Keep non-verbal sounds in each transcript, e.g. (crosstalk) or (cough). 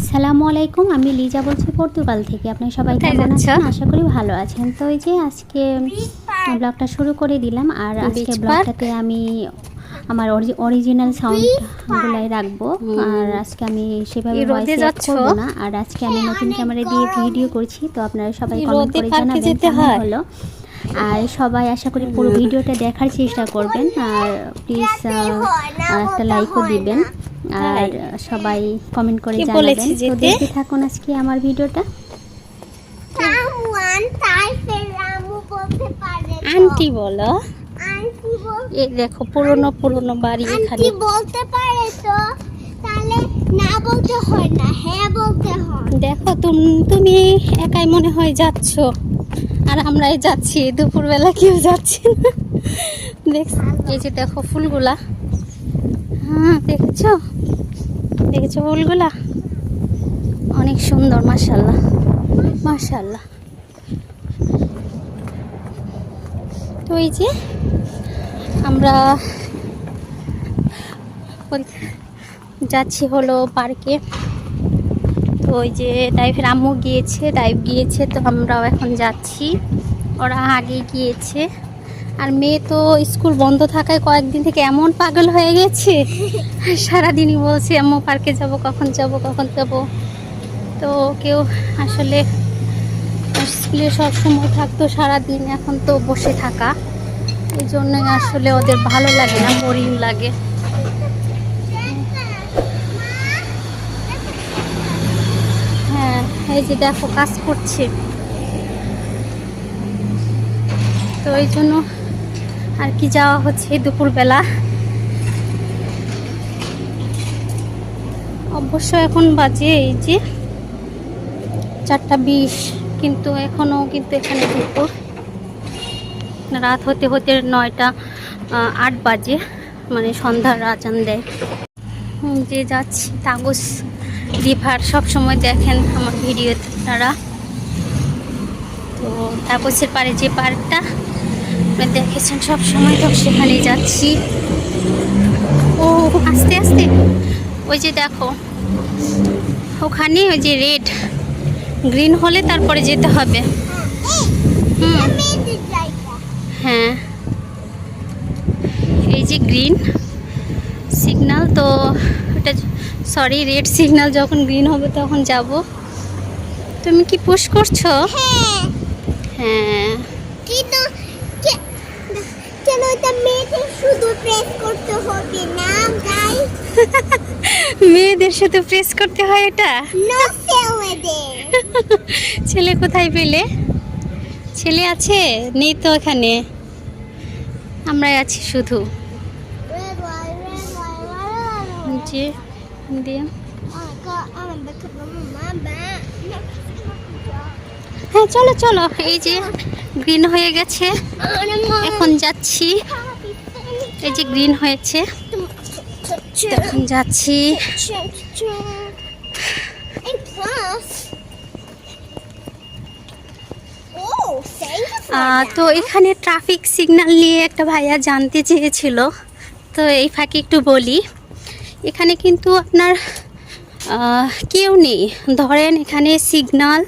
আসসালামু আলাইকুম আমি লিজা বলছি পর্তুগাল থেকে। আপনি সবাই কেমন আছেন? আশা করি ভালো আছেন। তো এই যে আজকে ব্লগটা শুরু করে দিলাম আর আজকে ব্লগটাতে আমি আমার অরিজিনাল সাউন্ডগুলাই রাখব। আর আজকে আমি সেভাবে ভয়েস অ্যাড যাচ্ছ? না। আর আজকে আমি নতুন ক্যামেরা দিয়ে ভিডিও করছি তো আপনারা সবাই কমেন্ট করে জানাবেন কেমন হলো। আর সবাই আশা করি পুরো ভিডিওটা দেখার চেষ্টা করবেন। আর প্লিজ একটা লাইকও দিবেন। আর সবাই কমেন্ট করে জানাবেন। বলেছে তো দেখতে থাকুন আজকে আমার ভিডিওটা। আন্টি বলো। এই দেখো পুরনো পুরনো বাড়ি এখানে। বলতে পারে তো। তাহলে না বলতে হয় না হ্যাঁ বলতে হয়। দেখো তুমি তুমি একাই মনে হয় যাচ্ছ। আর আমরাই যাচ্ছি দুপুরবেলা কেউ যাচ্ছে না। দেখ এই যে দেখো ফুলগুলা। হ্যাঁ দেখেছ? দেখেছ ফুলগুলা? অনেক সুন্দর মাশাল্লাহ মাশাল্লাহ তো এই যে আমরা যাচ্ছি হলো পার্কে। তো ওই যে ডাইভের আম্মু গিয়েছে, ডাইভ গিয়েছে, তো আমরাও এখন যাচ্ছি। ওরা আগে গিয়েছে। আর মেয়ে তো স্কুল বন্ধ থাকায় কয়েকদিন থেকে এমন পাগল হয়ে গেছে। সারাদিনই বলছে, আম্মু, পার্কে যাব, কখন যাব কখন যাব? তো কেউ আসলে স্কুলে সবসময় থাকতো সারাদিন, এখন তো বসে থাকা। এই জন্যই আসলে ওদের ভালো লাগে না বোরিং লাগে। হ্যাঁ এই যে দেখো, কাজ করছে। তো এই জন্য আর কি যাওয়া হচ্ছে দুপুরবেলা? অবশ্য এখন বাজে এই যে চারটা বিশ, কিন্তু এখনও কিন্তু এখানে দুপুর। রাত হতে হতে নয়টা আট বাজে মানে সন্ধ্যার আজান দেয়। যে যাচ্ছি, তাগস রিভার সব সময় দেখেন আমার ভিডিওতে তারা। তো তাপসের পারে যে পার্কটা আপনারা দেখেছেন সব সময় তো সেখানে যাচ্ছি। ও আস্তে আস্তে। ওই যে দেখো ওখানে ওই যে রেড গ্রিন হলে তারপরে যেতে হবে। হুম। হ্যাঁ। এই যে গ্রিন সিগনাল তো এটা সরি রেড সিগনাল যখন গ্রিন হবে তখন যাব। তুমি কি পুশ করছ? হ্যাঁ। হ্যাঁ। মেয়েদের শুধু প্রেস করতে হবে না গাই (laughs) মেয়েদের শুধু প্রেস করতে হয় এটা? নো ছেলেদের (laughs) ছেলে কোথায় পেলে? ছেলে আছে? নেই তো এখানে। আমরাই আছি শুধু। যে দিয়ে. হ্যাঁ চলো চলো এই যে। গ্রিন হয়ে গেছে। এখন যাচ্ছি। এই যে গ্রিন হয়েছে। এখন যাচ্ছি. তো এখানে ট্রাফিক সিগন্যাল নিয়ে একটা ভাইয়া জানতে চেয়েছিল। তো এই ফাঁকে একটু বলি। এখানে কিন্তু আপনার কেউ নেই। ধরেন এখানে সিগন্যাল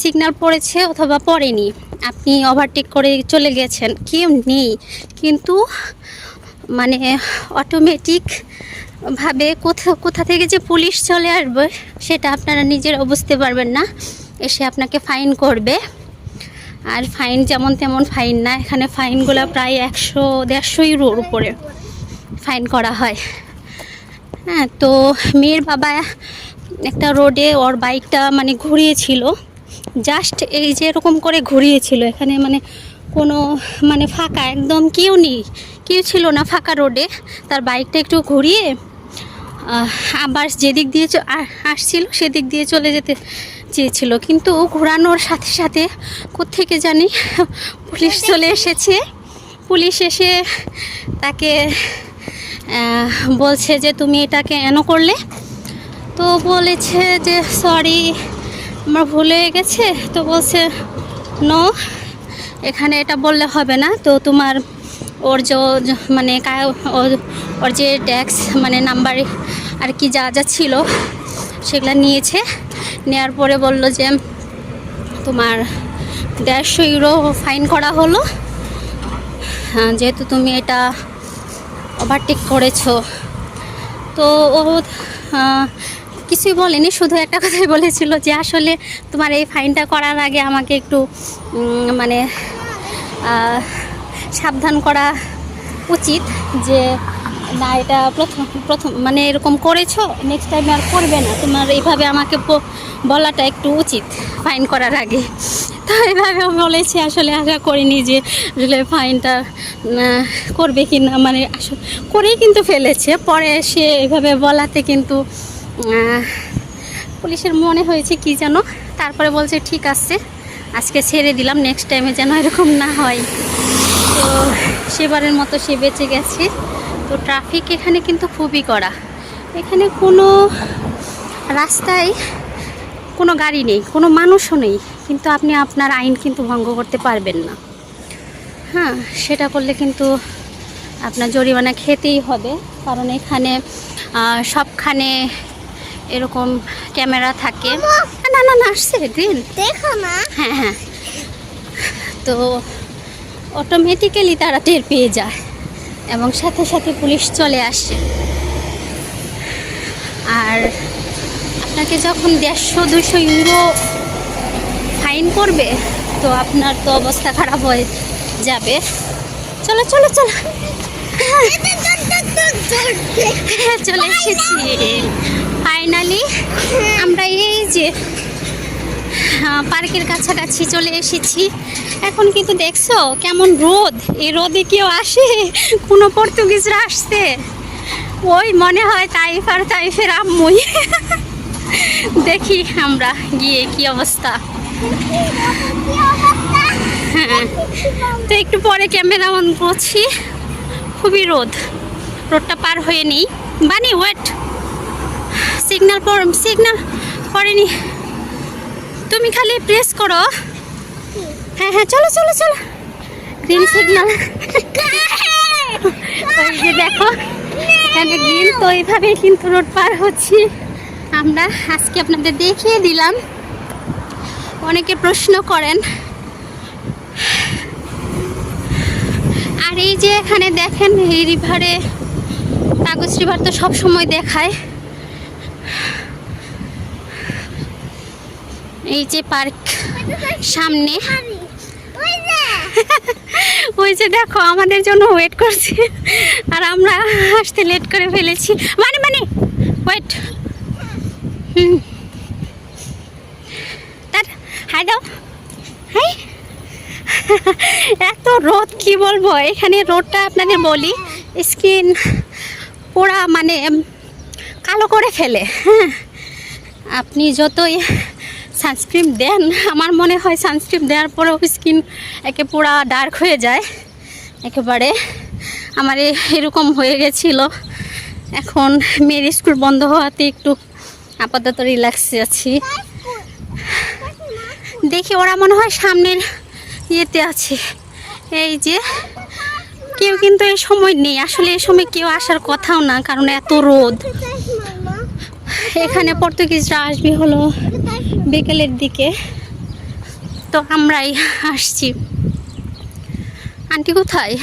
সিগন্যাল পড়েছে অথবা পড়েনি। আপনি ওভারটেক করে চলে গেছেন, কেউ নেই। কিন্তু মানে অটোমেটিক ভাবে কোথা কোথা থেকে যে পুলিশ চলে আসবে সেটা আপনারা নিজেরা বুঝতে পারবেন না। এসে আপনাকে ফাইন করবে। আর ফাইন যেমন তেমন ফাইন না, এখানে ফাইনগুলো প্রায় একশো, দেড়শো ইউরোর উপরে ফাইন করা হয়। হ্যাঁ তো মেয়ের বাবা একটা রোডে ওর বাইকটা মানে ঘুরিয়েছিল। জাস্ট এই যে এরকম করে ঘুরিয়েছিল, এখানে মানে কোনো মানে ফাঁকা, একদম কেউ নেই। কেউ ছিল না ফাঁকা রোডে তার বাইকটা একটু ঘুরিয়ে আবার যেদিক দিয়ে আসছিল, সেদিক দিয়ে চলে যেতে চেয়েছিল। কিন্তু ঘোরানোর সাথে সাথে কোত্থেকে জানি পুলিশ চলে এসেছে। পুলিশ এসে তাকে বলছে যে, তুমি এটাকে এন করলে? তো বলেছে যে সরি আমার ভুল হয়ে গেছে? তো বলছে নো এখানে এটা বললে হবে না। তো তোমার ওর যে মানে ওর- যে ট্যাক্স মানে নাম্বার আর কি যা যা ছিল সেগুলো নিয়েছে। নেওয়ার পরে বলল যে তোমার দেড়শো ইউরো ফাইন করা হলো। হ্যাঁ, যেহেতু তুমি এটা ওভারটেক করেছ। তো ও কিছুই বলেনি, শুধু একটা কথাই বলেছিল যে আসলে তোমার এই ফাইনটা করার আগে আমাকে একটু মানে সাবধান করা উচিত যে না, এটা প্রথম প্রথম মানে এরকম করেছ নেক্সট টাইম আর করবে না। তোমার এইভাবে আমাকে বলাটা একটু উচিত ফাইন করার আগে। তো এইভাবে বলেছি, আসলে আশা করিনি যে আসলে ফাইনটা করবে কি না মানে আসলে করেই কিন্তু ফেলেছে। পরে সে এইভাবে বলাতে কিন্তু পুলিশের মনে হয়েছে কি যেন? তারপরে বলছে, ঠিক আছে, আজকে ছেড়ে দিলাম নেক্সট টাইমে যেন এরকম না হয়। তো সেবারের মতো সে বেঁচে গেছে। তো ট্রাফিক এখানে কিন্তু খুবই কড়া। এখানে কোনো রাস্তায় কোনো গাড়ি নেই, কোনো মানুষও নেই, কিন্তু আপনি আপনার আইন কিন্তু ভঙ্গ করতে পারবেন না। হ্যাঁ সেটা করলে কিন্তু আপনার জরিমানা খেতেই হবে। কারণ এখানে সবখানে এরকম ক্যামেরা থাকে। না না না আসছে দিন। দেখো না। হ্যাঁ হ্যাঁ। তো অটোমেটিক্যালি তারা টের পেয়ে যায় এবং সাথে সাথে পুলিশ চলে আসে। আর আপনাকে যখন দেড়শো দুশো ইউরো ফাইন করবে তো আপনার তো অবস্থা খারাপ হয়ে যাবে। চলো চলো চলো। চলে এসেছি। ফাইনালি আমরা এই যে পার্কের কাছাকাছি চলে এসেছি। এখন কিন্তু দেখছ কেমন রোদ। এই রোদে কেউ আসে? কোনো পর্তুগিজরা আসছে? ওই মনে হয় তাইফ আর তাইফের আম্মুই। দেখি আমরা গিয়ে কি অবস্থা। হ্যাঁ তো একটু পরে ক্যামেরা অন করছি। খুবই রোদ। রোদটা পার হয়ে নেই। বানি ওয়েট সিগনাল পর সিগন্যাল পড়েনি তুমি খালি প্রেস করো। হ্যাঁ হ্যাঁ চলো চলো চলো। গ্রিন সিগনাল দেখো, এখানে গ্রিন তো এইভাবেই কিন্তু রোড পার হচ্ছি। আমরা আজকে আপনাদের দেখিয়ে দিলাম। অনেকে প্রশ্ন করেন। আর এই যে এখানে দেখেন, এই রিভারে কাগজ রিভার তো সব সময় দেখায়। এই যে পার্ক সামনে। ওই (laughs) যে ওই যে দেখো, আমাদের জন্য ওয়েট করছে। আর আমরা আসতে লেট করে ফেলেছি। মানে মানে ওয়েট হুম। তার, হাই দাও। হাই। (laughs) এত রোদ, কি বলব? এখানে রোদটা আপনাদের বলি। স্কিন। পোড়া মানে কালো করে ফেলে। হ্যাঁ আপনি যতই সানস্ক্রিন দেন, আমার মনে হয় সানস্ক্রিন দেওয়ার পরেও স্কিন একে পুরা ডার্ক হয়ে যায়। একেবারে আমার এরকম হয়ে গেছিল। এখন মেয়ের স্কুল বন্ধ হওয়াতে একটু আপাতত রিল্যাক্সে আছি। দেখি ওরা মনে হয় সামনের ইয়েতে আছে। এই যে কেউ কিন্তু এই সময় নেই। আসলে এই সময় কেউ আসার কথাও না, কারণ এত রোদ। এখানে পর্তুগিজরা আসবে হলো বিকেলের দিকে। তো আমরাই আসছি। আন্টি কোথায়?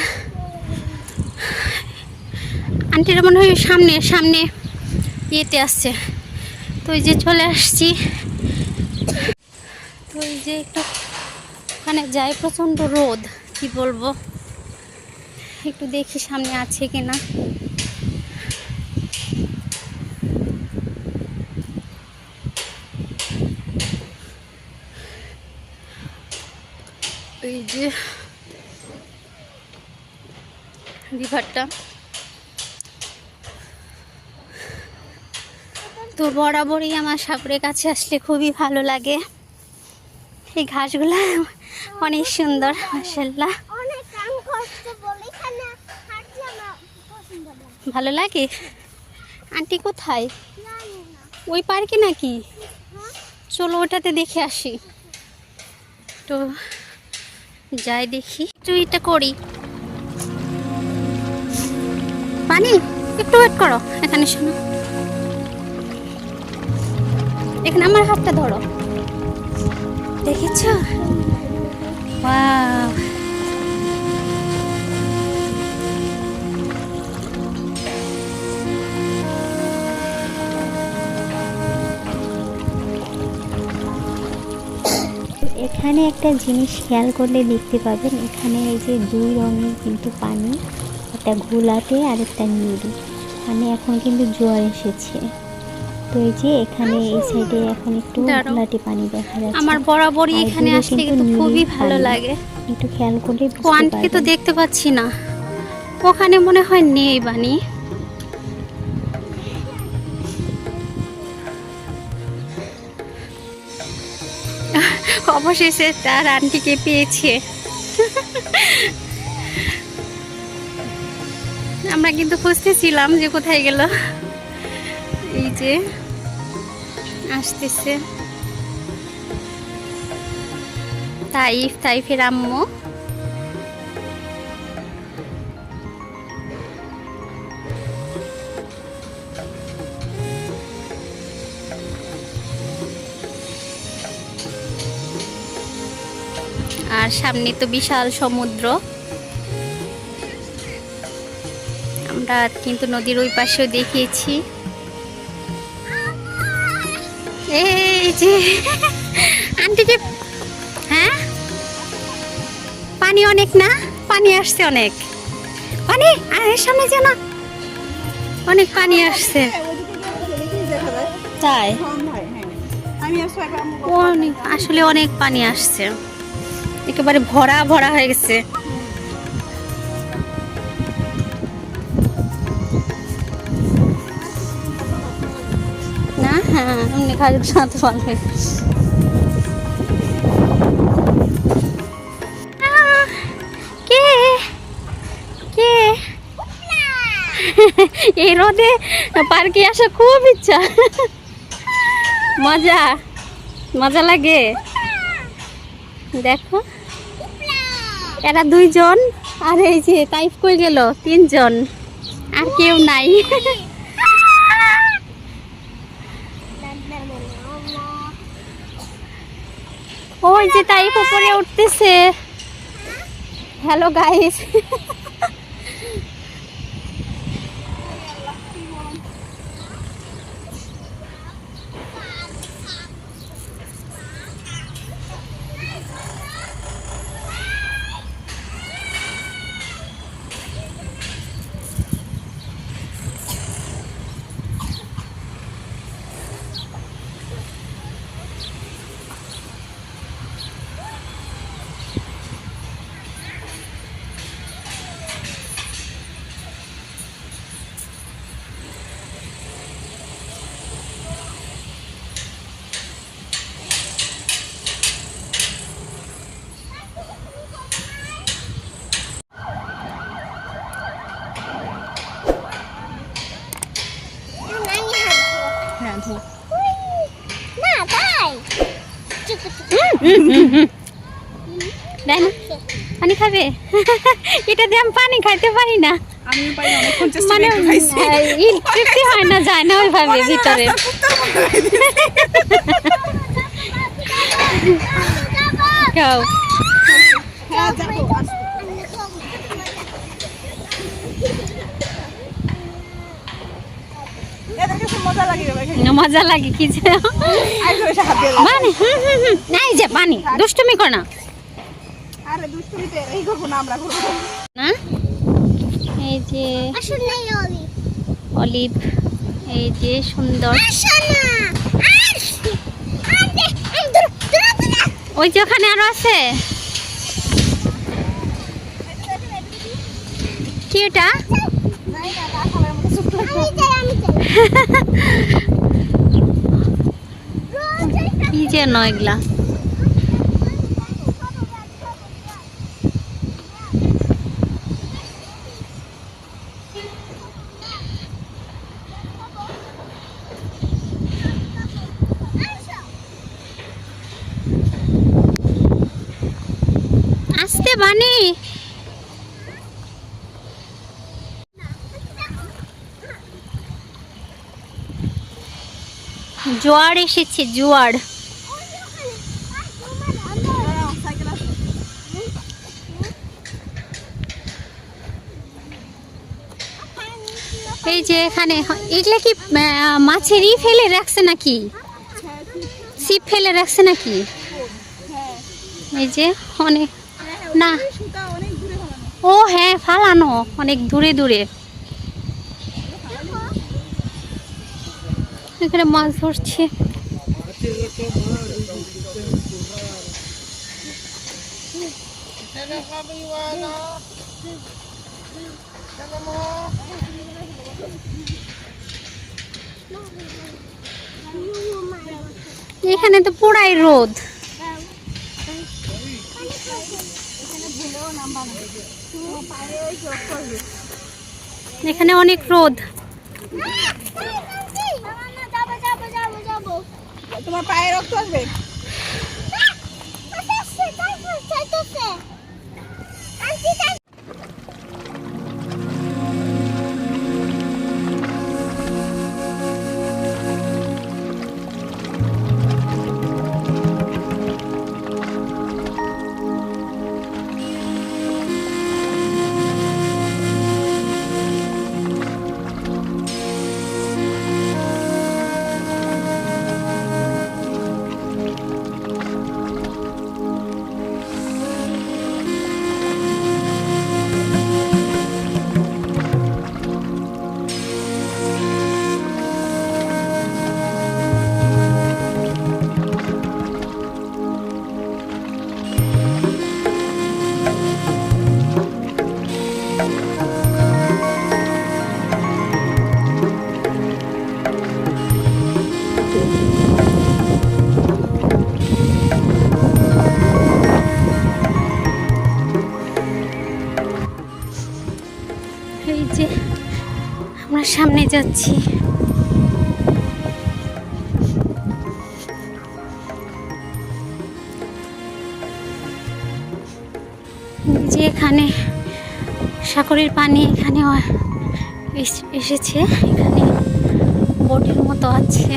আন্টিরা মনে হয় সামনে সামনে ইয়েতে আসছে তো ওই যে চলে আসছি। তো ওই যে একটু ওখানে যাই প্রচণ্ড রোদ, কি বলব? একটু দেখি সামনে আছে কিনা। এই যে রিভারটা তো বরাবরই আমার সাগরের কাছে আসলে খুবই ভালো লাগে। এই ঘাসগুলো অনেক সুন্দর মাসাল্লাহ অনেক কাম করতে বলে এখানে হাঁটতে আমার পছন্দ লাগে ভালো লাগে? আন্টি কোথায়? ওই পার্কে নাকি? চলো ওটাতে দেখে আসি। তো যাই দেখি। একটু এটা করি। পানি, একটু ওয়েট করো। এখানে শোনো। এখানে আমার হাতটা ধরো। দেখেছ? ওয়াও এখানে একটা জিনিস খেয়াল করলে দেখতে পাবেন এখানে এই যে দুই রঙের কিন্তু পানি একটা ঘোলাটে আর একটা নীল। মানে এখন কিন্তু জোয়ার এসেছে। তো এই যে এখানে এই সাইডে এখন একটু। ঘোলাটে পানি দেখা যাচ্ছে। আমার বরাবরই এখানে আসলে কিন্তু খুবই ভালো লাগে। একটু খেয়াল করলে কোয়ান্টকে তো দেখতে পাচ্ছি না। ওখানে মনে হয় নেই বানি অবশেষে তার আন্টিকে পেয়েছে। আমরা কিন্তু খুঁজতেছিলাম যে কোথায় গেল। এই যে, আসতেছে। তাইফ, তাইফের আম্মু। সামনে তো বিশাল সমুদ্র। আমরা কিন্তু নদীর ওই পাশেও দেখিয়েছি। এই যে আন্টিকে হ্যাঁ? পানি অনেক না? পানি আসছে অনেক। পানি আর এর সামনে যেন অনেক পানি আসছে। তাই? অনেক আসলে অনেক পানি আসছে। একেবারে ভরা ভরা হয়ে গেছে। না হ্যাঁ এমনি কে? এই রোদে পার্কে আসা খুব ইচ্ছা। মজা মজা লাগে। দেখো। এরা দুইজন, আর এই যে তাইফ কই গেল? তিনজন। আর কেউ নাই। ওই যে তাইফ উপরে উঠতেছে। হ্যালো গাইস পানি খাবে? এটা দিয়ে আমি পানি খাইতে পারি না। মানে তৃপ্তি হয় না যায় না ওইভাবে ভিতরে। খাও হ্যাঁ যাব আস্তে। এদের কাছে মজা লাগে রে ভাই মজা লাগে কি যে। হুম। নাই যে পানি দুষ্টুমি কর না। এই না আমরা করব না। এই যে অলিভ। এই যে সুন্দর। ওই যে ওখানে আরও আছে। কি এটা (laughs) নাই না আসলে আমাকে চুপ করে আমি যাই আমি যাই কি নয় এগুলা। আসতে বানি। জোয়ার এসেছে জোয়ার। এই যে এখানে এগুলা কি আহ, মাছেরই ফেলে রাখছে নাকি? ছিপ ফেলে রাখছে নাকি? এই যে অনেক না। ও হ্যাঁ ফালানো অনেক দূরে দূরে। এখানে মাছ ধরছে। এখানে তো পুরাই রোদ। এখানে অনেক রোদ। তোমার পায়ে রক্ত আসবে? আন্টি যাচ্ছি। যে এখানে সাগরের পানি এখানে এসেছে এখানে বোটের মতো আছে।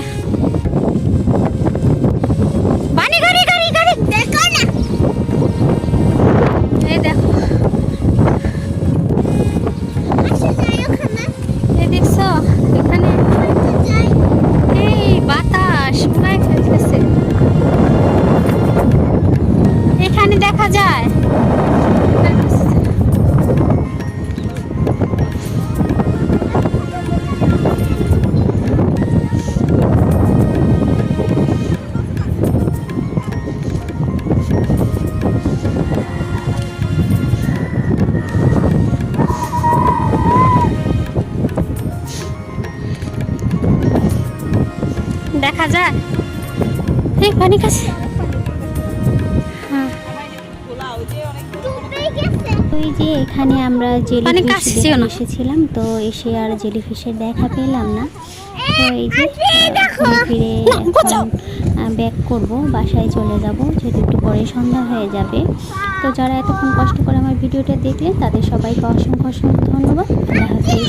যায় এই পানি কাছে হ্যাঁ ওই যে অনেক ডুবে গেছে ওই যে এখানে আমরা মানে জেলিফিশ। এসেছিলাম তো এসে আর জেলিফিশের দেখা পেলাম না। তো এই যে ঘুরে ফিরে ব্যাক করব বাসায় চলে যাব যেহেতু একটু পরে সন্ধ্যা হয়ে যাবে। তো যারা এতক্ষণ কষ্ট করে আমার ভিডিওটা দেখলেন তাদের সবাইকে অসংখ্য অসংখ্য ধন্যবাদ। আল্লাহ হাফিজ।